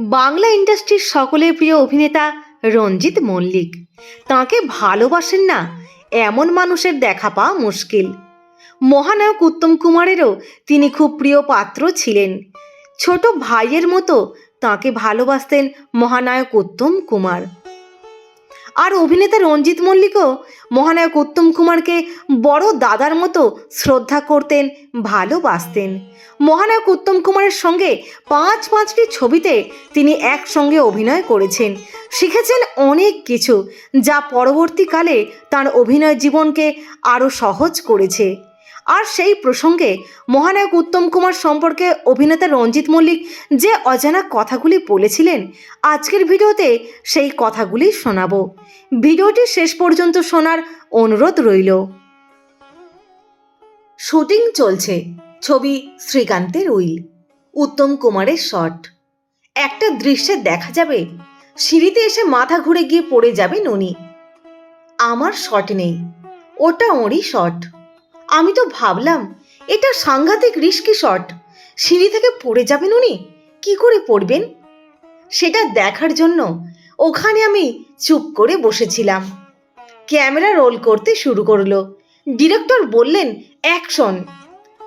বাংলা ইন্ডাস্ট্রির সকলের প্রিয় অভিনেতা রঞ্জিত মল্লিক। তাকে ভালোবাসেন না, এমন মানুষের দেখা পাওয়া মুশকিল। মহানায়ক উত্তম কুমারেরও তিনি খুব প্রিয় পাত্র ছিলেন। ছোট ভাইয়ের মতো তাকে ভালোবাসতেন মহানায়ক উত্তম কুমার। আর অভিনেতা রঞ্জিত মল্লিকও মহানায়ক উত্তম কুমারকে বড় দাদার মতো শ্রদ্ধা করতেন, ভালোবাসতেন। মহানায়ক উত্তম কুমারের সঙ্গে পাঁচ পাঁচটি ছবিতে তিনি একসঙ্গে অভিনয় করেছেন। শিখেছেন অনেক কিছু, যা পরবর্তীকালে তার অভিনয় জীবনকে আরও সহজ করেছে। আর সেই প্রসঙ্গে মহানায়ক উত্তম কুমার সম্পর্কে অভিনেতা রঞ্জিত মল্লিক যে অজানা কথাগুলি বলেছিলেন, আজকের ভিডিওতে সেই কথাগুলি শোনাবো। ভিডিওটি শেষ পর্যন্ত শোনার অনুরোধ রইল। শুটিং চলছে। ছবি শ্রীকান্তের উইল। উত্তম কুমারের শট। একটা দৃশ্যে দেখা যাবে। সিঁড়িতে এসে মাথা ঘুরে গিয়ে পড়ে যাবে ননি আমার শট নেই। ওটা ওরই শট। আমি তো ভাবলাম, এটা সাংঘাতিক রিস্কি শট? সিঁড়ি থেকে পড়ে যাবেন উনি? কি করে পড়বেন? সেটা দেখার জন্য ওখানে আমি চুপ করে বসেছিলাম। ক্যামেরা রোল করতে শুরু করল। ডিরেক্টর বললেন, অ্যাকশন।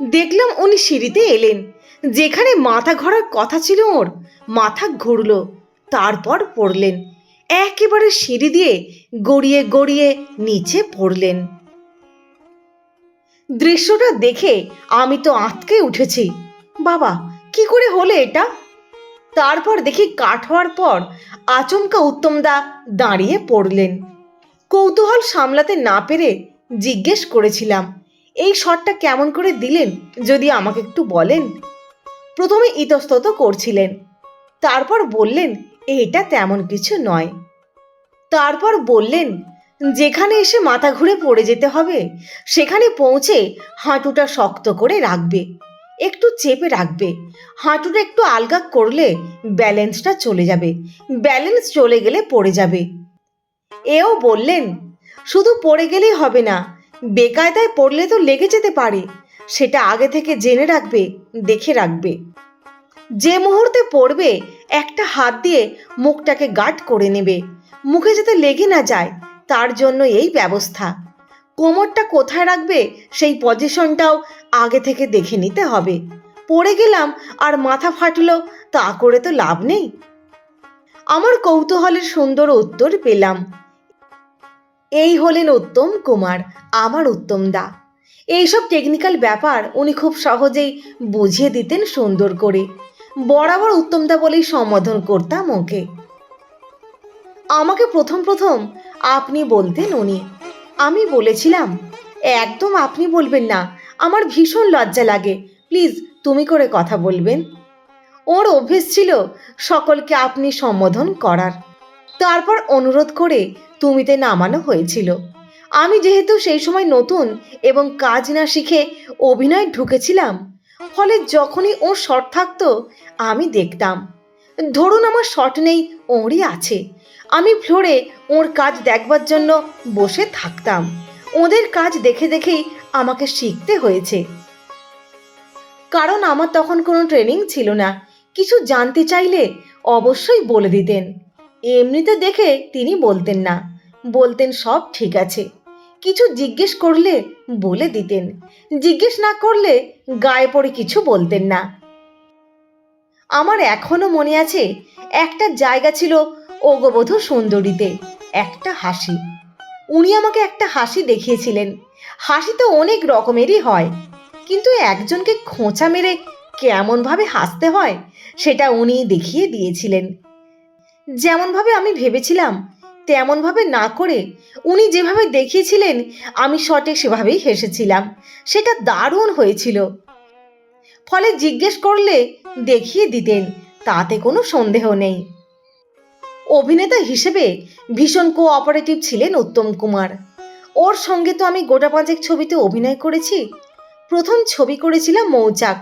দেখলাম উনি সিঁড়িতে এলেন। যেখানে মাথা ঘোরার কথা ছিল ওর, মাথা ঘুরলো। তারপর পড়লেন। একেবারে সিঁড়ি দিয়ে গড়িয়ে গড়িয়ে নিচে পড়লেন। দৃশ্যটা দেখে আমি তো আঁতকে উঠেছি। বাবা, কি করে হলো এটা? তারপর দেখি কাঠ হওয়ার পর আচমকা উত্তমদা দাঁড়িয়ে পড়লেন। কৌতূহল সামলাতে না পেরে জিজ্ঞেস করেছিলাম, এই শটটা কেমন করে দিলেন? যদি আমাকে একটু বলেন? প্রথমে ইতস্তত করছিলেন। তারপর বললেন এটা তেমন কিছু নয়। তারপর বললেন যেখানে এসে মাথা ঘুরে পড়ে যেতে হবে, সেখানে পৌঁছে হাঁটুটা শক্ত করে রাখবে, একটু চেপে রাখবে। হাঁটুটা একটু আলগা করলে ব্যালেন্সটা চলে যাবে, ব্যালেন্স চলে গেলে পড়ে যাবে। এও বললেন, শুধু পড়ে গেলেই হবে না, বেকায়দায় পড়লে তো লেগে যেতে পারে, সেটা আগে থেকে জেনে রাখবে, দেখে রাখবে। যে মুহূর্তে পড়বে, একটা হাত দিয়ে মুখটাকে গার্ড করে নেবে, মুখে যাতে লেগে না যায় তার জন্য এই ব্যবস্থা। কোমরটা কোথায় রাখবে সেই পজিশনটাও আগে থেকে দেখে নিতে হবে। পড়ে গেলাম আর মাথা ফাটলো, তা করে তো লাভ নেই। আমার কৌতূহলের সুন্দর উত্তর পেলাম। এই হলেন উত্তম কুমার, আমার উত্তম দা। এইসব টেকনিক্যাল ব্যাপার উনি খুব সহজেই বুঝিয়ে দিতেন সুন্দর করে। বরাবর উত্তমদা বলেই সম্বোধন করতাম ওকে। আমাকে প্রথম প্রথম আপনি বলতেন উনি। আমি বলেছিলাম, একদম আপনি বলবেন না, আমার ভীষণ লজ্জা লাগে। প্লিজ, তুমি করে কথা বলবেন। ওর অভ্যেস ছিল সকলকে আপনি সম্বোধন করার। তারপর অনুরোধ করে তুমিতে নামানো হয়েছিল। আমি যেহেতু সেই সময় নতুন এবং কাজ না শিখে অভিনয় ঢুকেছিলাম, ফলে যখনই ওর শট থাকতো, আমি দেখতাম। ধরুন আমার শট নেই, ওরই আছে। আমি ফ্লোরে ওর কাজ দেখবার জন্য বসে থাকতাম। ওদের কাজ দেখে দেখেই আমাকে শিখতে হয়েছে। কারণ আমার তখন কোনো ট্রেনিং ছিল না। কিছু জানতে চাইলে অবশ্যই বলে দিতেন। এমনিতে দেখে তিনি বলতেন না। বলতেন সব ঠিক আছে। কিছু জিজ্ঞেস করলে বলে দিতেন। জিজ্ঞেস না করলে গায়ে পড়ে কিছু বলতেন না। আমার এখনও মনে আছে, একটা জায়গা ছিল ওগবধূ সুন্দরীতে। একটা হাসি। উনি আমাকে একটা হাসি দেখিয়েছিলেন। হাসি তো অনেক রকমেরই হয়। কিন্তু একজনকে খোঁচা মেরে কেমনভাবে হাসতে হয়, সেটা উনি দেখিয়ে দিয়েছিলেন। যেমনভাবে আমি ভেবেছিলাম, তেমনভাবে না করে উনি যেভাবে দেখিয়েছিলেন, আমি শটে সেভাবেই হেসেছিলাম। সেটা দারুণ হয়েছিল। ফলে জিজ্ঞেস করলে দেখিয়ে দিতেন, তাতে কোনো সন্দেহ নেই। অভিনেতা হিসেবে ভীষণ কোঅপারেটিভ ছিলেন উত্তম কুমার। ওর সঙ্গে তো আমি গোটা পাঁচেক ছবিতে অভিনয় করেছি। প্রথম ছবি করেছিলাম মৌচাক।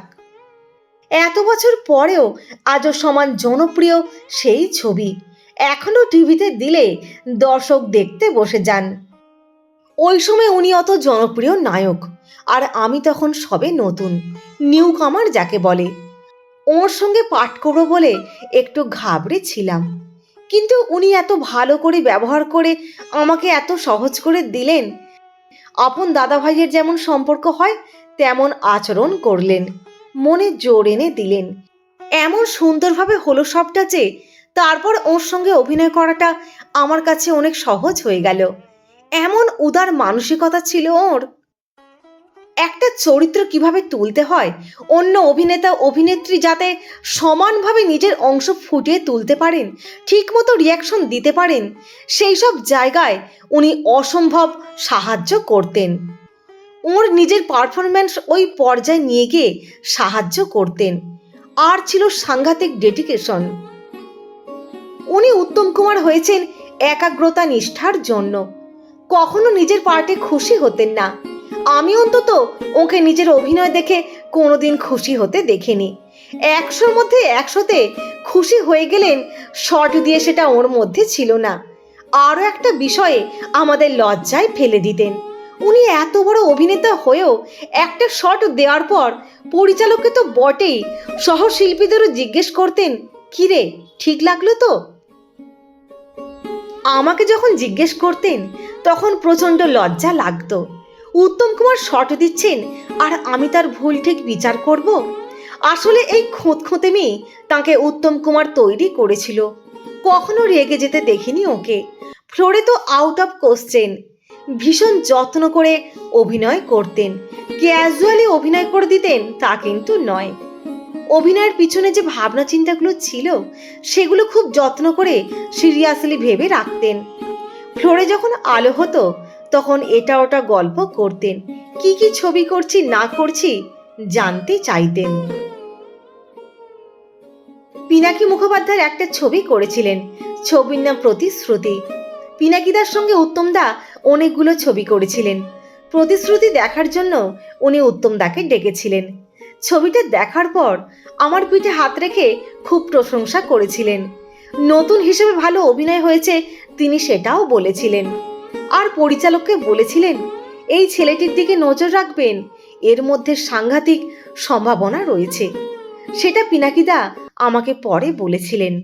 এত বছর পরেও আজও সমান জনপ্রিয় সেই ছবি। এখনও টিভিতে দিলে দর্শক দেখতে বসে যান। ওই সময় উনি অত জনপ্রিয় নায়ক, আর আমি তখন সবে নতুন নিউ কামার যাকে বলে। ওর সঙ্গে পাঠ করব বলে একটু ঘাবড়ে ছিলাম। কিন্তু উনি এত ভালো করে ব্যবহার করে আমাকে এত সহজ করে দিলেন। আপন দাদা ভাইয়ের যেমন সম্পর্ক হয়, তেমন আচরণ করলেন। মনে জোর এনে দিলেন। এমন সুন্দরভাবে হলো সবটা যে, তারপর ওর সঙ্গে অভিনয় করাটা আমার কাছে অনেক সহজ হয়ে গেল। এমন উদার মানসিকতা ছিল ওর। একটা চরিত্র কীভাবে তুলতে হয়? অন্য অভিনেতা, অভিনেত্রী যাতে সমানভাবে নিজের অংশ ফুটিয়ে তুলতে পারেন, ঠিকমতো রিয়াকশন দিতে পারেন সেই সব জায়গায় উনি অসম্ভব সাহায্য করতেন। ওর নিজের পারফরম্যান্স ওই পর্যায়ে নিয়ে গিয়ে সাহায্য করতেন। আর ছিল সাংঘাতিক ডেডিকেশন উনি উত্তম কুমার হয়েছেন একাগ্রতা নিষ্ঠার জন্য। কখনো নিজের পার্টে খুশি হতেন না। আমি অন্তত ওকে নিজের অভিনয় দেখে কোনোদিন খুশি হতে দেখিনি। একশোর মধ্যে একশোতে খুশি হয়ে গেলেন শর্ট দিয়ে সেটা ওর মধ্যে ছিল না। আরও একটা বিষয়ে আমাদের লজ্জায় ফেলে দিতেন। উনি এত বড় অভিনেতা হয়েও একটা শট দেওয়ার পর পরিচালককে তো বটেই। সহশিল্পীদেরও জিজ্ঞেস করতেন, কিরে, ঠিক লাগল তো? আমাকে যখন জিজ্ঞেস করতেন, তখন প্রচণ্ড লজ্জা লাগতো। উত্তম কুমার শট দিচ্ছেন, আর আমি তার ভুল ঠিক বিচার করব? আসলে এই খোঁত খোঁতে মেয়ে তাকে উত্তম কুমার তৈরি করেছিল। কখনো রেগে যেতে দেখিনি ওকে। ফ্লোরে তো আউট অফ কোশ্চেন ভীষণ যত্ন করে অভিনয় করতেন। ক্যাজুয়ালি অভিনয় করে দিতেন, তা কিন্তু নয়। অভিনয়ের পিছনে যে ভাবনা চিন্তাগুলো ছিল, সেগুলো খুব যত্ন করে সিরিয়াসলি ভেবে রাখতেন। ফ্লোরে যখন আলো হতো তখন এটা ওটা গল্প করতেন। কি কি ছবি করছি, না করছি, জানতে চাইতেন। পিনাকি মুখোপাধ্যায়ের একটা ছবি করেছিলেন, ছবির নাম প্রতিশ্রুতি। পিনাকিদার সঙ্গে উত্তমদা অনেকগুলো ছবি করেছিলেন। প্রতিশ্রুতি দেখার জন্য উনি উত্তমদাকে ডেকেছিলেন। ছবিটা দেখার পর আমার পিঠে হাত রেখে খুব প্রশংসা করেছিলেন। নতুন হিসেবে ভালো অভিনয় হয়েছে, তিনি সেটাও বলেছিলেন। আর পরিচালককে বলেছিলেন, এই ছেলেটির দিকে নজর রাখবেন। এর মধ্যে সাংঘাতিক সম্ভাবনা রয়েছে। সেটা পিনাকিদা আমাকে পরে বলেছিলেন।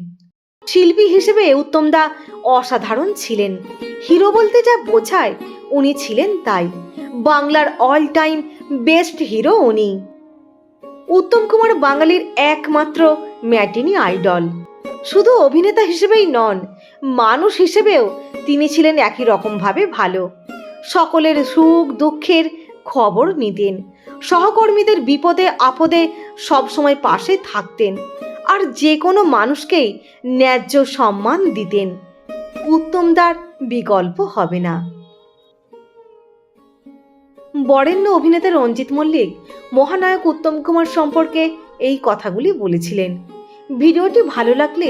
শিল্পী হিসেবে উত্তমদা অসাধারণ ছিলেন। হিরো বলতে যা বোঝায় উনি ছিলেন তাই। বাংলার অল টাইম বেস্ট হিরো উনি। উত্তম কুমার বাঙালির একমাত্র ম্যাটিনি আইডল। শুধু অভিনেতা হিসেবেই নন, মানুষ হিসেবেও তিনি ছিলেন একই রকমভাবে ভালো। সকলের সুখ দুঃখের খবর নিতেন। সহকর্মীদের বিপদে আপদে সবসময় পাশে থাকতেন আর যে কোনো মানুষকেই ন্যায্য সম্মান দিতেন। উত্তমদার বিকল্প হবে না। বরেণ্য অভিনেতা রঞ্জিত মল্লিক, মহানায়ক উত্তম কুমার সম্পর্কে এই কথাগুলি বলেছিলেন। ভিডিওটি ভালো লাগলে